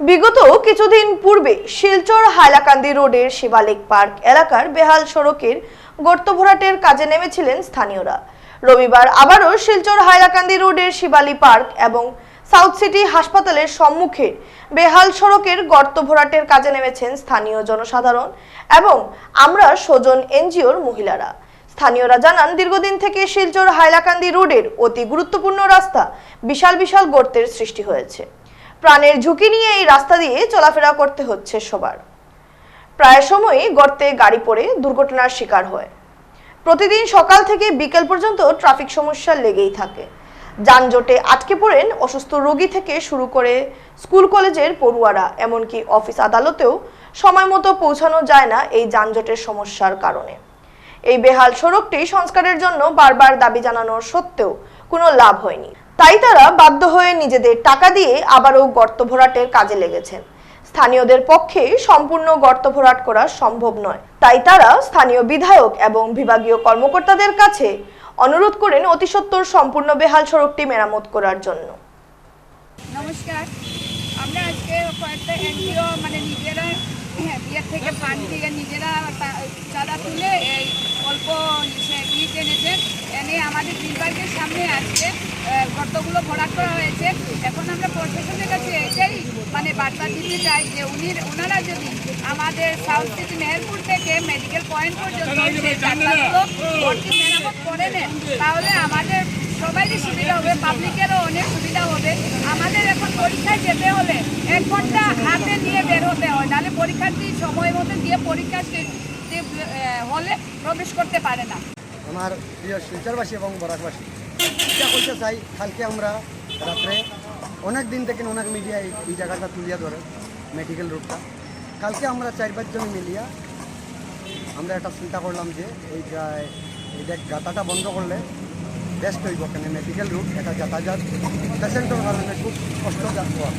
বিগত কিছুদিন পূর্বে শিলচর হাইলাকান্দি রোডের শিবালিক পার্ক এলাকার বেহাল সড়কের গর্ত ভরাটের কাজে নেমেছিলেন স্থানীয়রা। রবিবার আবারও শিলচর হাইলাকান্দি রোডের শিবালী পার্ক এবং সাউথ সিটি হাসপাতালের সম্মুখে বেহাল সড়কের গর্ত ভরাটের কাজে নেমেছেন স্থানীয় জনসাধারণ এবং আমরা স্বজন এনজিওর মহিলারা। স্থানীয়রা জানান, দীর্ঘদিন থেকে শিলচর হাইলাকান্দি রোডের অতি গুরুত্বপূর্ণ রাস্তা বিশাল বিশাল গর্তের সৃষ্টি হয়েছে। প্রাণের ঝুঁকি নিয়ে এই রাস্তা দিয়ে চলাফেরা করতে হচ্ছে সবার। প্রায় সময়ই গর্তে গাড়ি পড়ে দুর্ঘটনার শিকার হয়। প্রতিদিন সকাল থেকে বিকেল পর্যন্ত ট্রাফিক সমস্যা লেগেই থাকে। যানজটে আটকে পড়েন অসুস্থ রোগী থেকে শুরু করে স্কুল কলেজের পড়ুয়ারা, এমনকি অফিস আদালতেও সময় মতো পৌঁছানো যায় না এই যানজটের সমস্যার কারণে। এই বেহাল সড়কটি সংস্কারের জন্য বারবার দাবি জানানোর সত্ত্বেও কোনো লাভ হয়নি। তাই তারা বাধ্য হয়ে নিজেদের টাকা দিয়ে আবারও গর্ত ভরাটের কাজে লেগেছেন স্থানীয়দের পক্ষে সম্পূর্ণ গর্ত ভরাট করা সম্ভব নয়। তাই তারা স্থানীয় বিধায়ক এবং বিভাগীয় কর্মকর্তাদের কাছে অনুরোধ করেন অতিসত্বর সম্পূর্ণ বেহাল সড়কটি মেরামত করার জন্য। নমস্কার। আমরা আজকে কয়েকটা এনজিও মানে নিজেরা হ্যাঁ, বিয়ের থেকে ফান্ড দিয়ে নিজেরা এনে আমাদের বিলবার্গের সামনে আজকে গর্তগুলো ভরাট করা হয়েছে। এখন আমরা প্রশাসনের কাছে এটাই মানে বার্তা দিতে চাই যে উনি ওনারা যদি আমাদের সাউথ সিটি মেহেরপুর থেকে মেডিকেল পয়েন্ট পর্যন্ত সেই মেরামত করে নেন তাহলে আমাদের সবারই সুবিধা হবে পাবলিকেরও অনেক সুবিধা হবে। আমাদের এখন পরীক্ষায় যেতে হলে এক ঘণ্টা হাতে নিয়ে বের হতে হয় নাহলে পরীক্ষার্থী সময় মতো দিয়ে পরীক্ষা হলে প্রবেশ করতে পারে না। আমার প্রিয় শিলচরবাসী এবং বরাকবাসী। এটা করতে চাই, কালকে আমরা রাত্রে অনেক দিন থেকে অনেক মিডিয়ায় এই জায়গাটা তুলিয়া ধরে মেডিকেল রুটটা কালকে আমরা চার পাঁচজন মিলিয়া আমরা একটা চিন্তা করলাম যে, এই এই গাতাটা বন্ধ করলে বেস্ট হইব কেন? মেডিকেল রুট এটা যাতায়াত। পেশেন্টের কারণে খুব কষ্ট যাওয়া